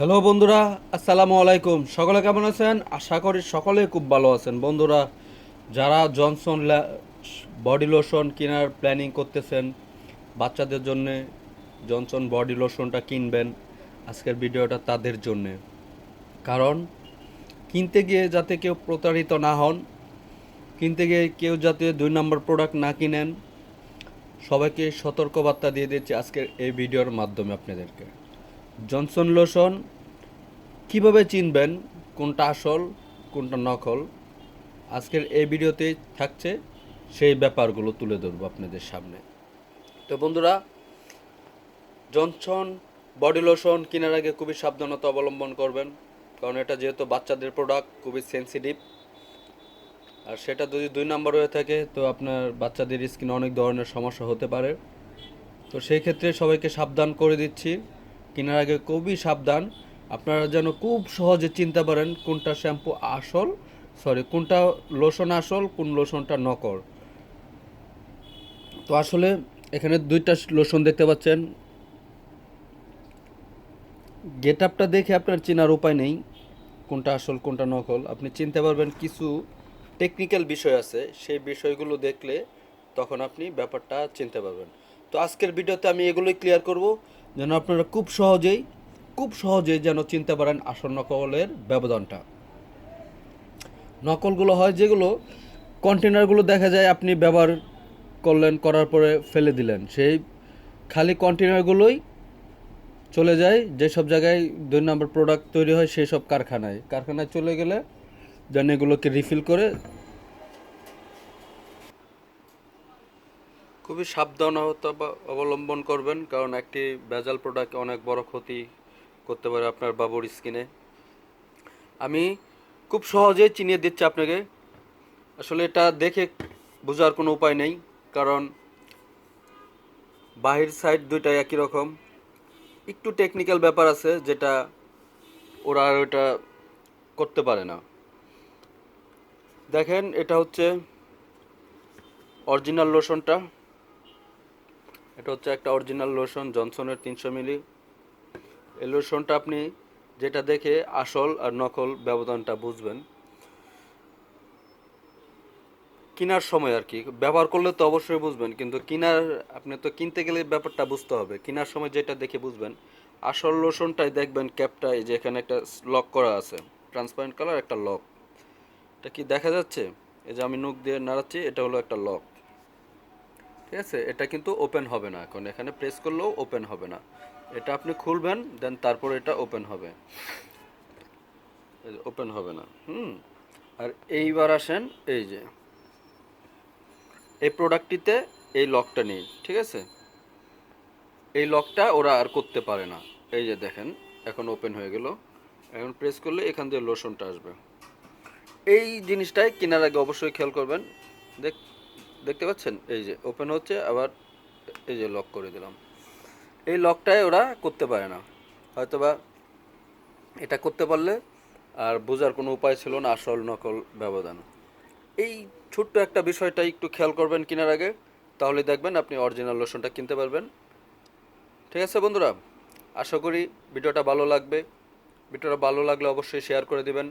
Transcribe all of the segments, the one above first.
Hello বন্ধুরা, আসসালামু আলাইকুম। সকলে কেমন আছেন? আশা করি সকলে খুব ভালো আছেন। বন্ধুরা, যারা জনসন বডি লোশন কেনার প্ল্যানিং করতেছেন, বাচ্চাদের জন্য জনসন বডি লোশনটা কিনবেন আজকের ভিডিওটা তাদের জন্যে। কারণ, কিনতে গিয়ে যাতে কেউ প্রতারিত না হন, কিনতে গিয়ে কেউ যাতে দুই নম্বর প্রোডাক্ট না কিনেন, সবাইকে সতর্কবার্তা দিয়ে দিচ্ছি আজকের এই ভিডিওর মাধ্যমে আপনাদেরকে। জনসন লোশন, কীভাবে চিনবেন কোনটা আসল, কোনটা নকল? আজকের এই ভিডিওতে থাকছে সেই ব্যাপারগুলো তুলে ধরবো আপনাদের সামনে। তো বন্ধুরা, জনসন বডি লোশন কেনার আগে খুবই সাবধানতা অবলম্বন করবেন, কারণ এটা যেহেতু বাচ্চাদের প্রোডাক্ট খুবই সেন্সিটিভ আর সেটা যদি দুই নাম্বার হয়ে থাকে, তো আপনার বাচ্চাদের স্কিনে অনেক ধরনের সমস্যা হতে পারে। তো সেই ক্ষেত্রে সবাইকে সাবধান করে দিচ্ছি। কেনার আগে খুবই সাবধান। আপনারা যেন খুব সহজে চিনতে পারেন কোনটা শ্যাম্পু আসল সরি কোনটা লোশন আসল, কোন লোশনটা নকল। তো আসলে এখানে দুইটা লোশন দেখতে পাচ্ছেন। গেট আপটা দেখে আপনার চেনার উপায় নেই, কোনটা আসল, কোনটা নকল। আপনি চিনতে পারবেন কিছু টেকনিক্যাল বিষয় আছে, সেই বিষয়গুলো দেখলে তখন আপনি ব্যাপারটা চিনতে পারবেন। তো আজকের ভিডিওতে আমি এগুলোই ক্লিয়ার করব। যেন আপনারা খুব সহজেই খুব সহজেই যেন চিনতে পারেন আসল নকলের ব্যবধানটা। নকলগুলো হয় যেগুলো কন্টেনারগুলো দেখা যায় আপনি ব্যবহার করলেন, করার পরে ফেলে দিলেন। সেই খালি কন্টেনারগুলোই চলে যায়, যেসব জায়গায় দুই নম্বর প্রোডাক্ট তৈরি হয় সেই সব কারখানায়। কারখানায় চলে গেলে যেন এগুলোকে রিফিল করে খুবই সাবধানতা অবলম্বন করবেন, কারণ একটি ভেজাল প্রোডাক্ট অনেক বড় ক্ষতি করতে পারে আপনার বাবুর স্কিনে আমি খুব সহজেই চিনিয়ে দিচ্ছি আপনাকে। আসলে এটা দেখে বোঝার কোনো উপায় নেই, কারণ বাহির সাইড দুইটাই একই রকম। একটু টেকনিক্যাল ব্যাপার আছে যেটা ওরা আর ওটা করতে পারে না। দেখেন এটা হচ্ছে অরিজিনাল লোশনটা এটা হচ্ছে একটা অরিজিনাল লোশন জনসনের তিনশো মিলি। এই লোশনটা আপনি যেটা দেখে আসল আর নকল ব্যবধানটা বুঝবেন। কেনার সময় আর কি, ব্যবহার করলে তো অবশ্যই বুঝবেন, কিন্তু কেনার, আপনি তো কিনতে গেলে ব্যাপারটা বুঝতে হবে। কেনার সময় যেটা দেখে বুঝবেন, আসল লোশনটাই দেখবেন ক্যাপটা, এই যে এখানে একটা লক করা আছে ট্রান্সপারেন্ট কালার একটা লক এটা কি দেখা যাচ্ছে? এই যে আমি নখ দিয়ে নাড়াচ্ছি, এটা হলো একটা লক ঠিক আছে? এটা কিন্তু ওপেন হবে না এখন। এখানে প্রেস করলেও ওপেন হবে না। এটা আপনি খুলবেন দেন তারপর এটা ওপেন হবে। ওপেন হবে না। হুম? আর এইবার আসেন, এই যে। এই প্রোডাক্টটিতে এই লকটা নেই ঠিক আছে? এই লকটা ওরা আর করতে পারে না। এই যে দেখেন, এখন ওপেন হয়ে গেল। এখন প্রেস করলে এখান দিয়ে লোশনটা আসবে। এই জিনিসটাই কেনার আগে অবশ্যই খেয়াল করবেন। দেখ দেখতে পাচ্ছেন? এই যে ওপেন হচ্ছে, আবার এই যে লক করে দিলাম। এই লকটাই ওরা করতে পারে না। হয়তোবা এটা করতে পারলে আর বোঝার কোনো উপায় ছিল না, আসল, নকল, ব্যবধান। এই ছোট্ট একটা বিষয়টা একটু খেয়াল করবেন কেনার আগে। তাহলে দেখবেন আপনি অরিজিনাল লোশনটা কিনতে পারবেন। ঠিক আছে বন্ধুরা? আশা করি ভিডিওটা ভালো লাগবে। ভিডিওটা ভালো লাগলে অবশ্যই শেয়ার করে দিবেন।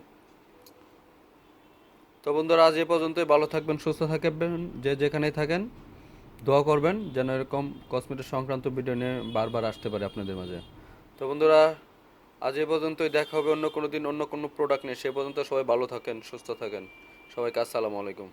তো বন্ধুরা, আজ এ পর্যন্তই। ভালো থাকবেন, সুস্থ থাকবেন, যে যেখানেই থাকেন। দোয়া করবেন যেন এরকম কসমেটিক সংক্রান্ত ভিডিও নিয়ে বারবার আসতে পারে আপনাদের মাঝে। তো বন্ধুরা, আজ এ পর্যন্তই। দেখা হবে অন্য কোনো দিন, অন্য কোনো প্রোডাক্ট নিয়ে। সে পর্যন্ত সবাই ভালো থাকেন, সুস্থ থাকেন। সবাইকে আসসালামু আলাইকুম।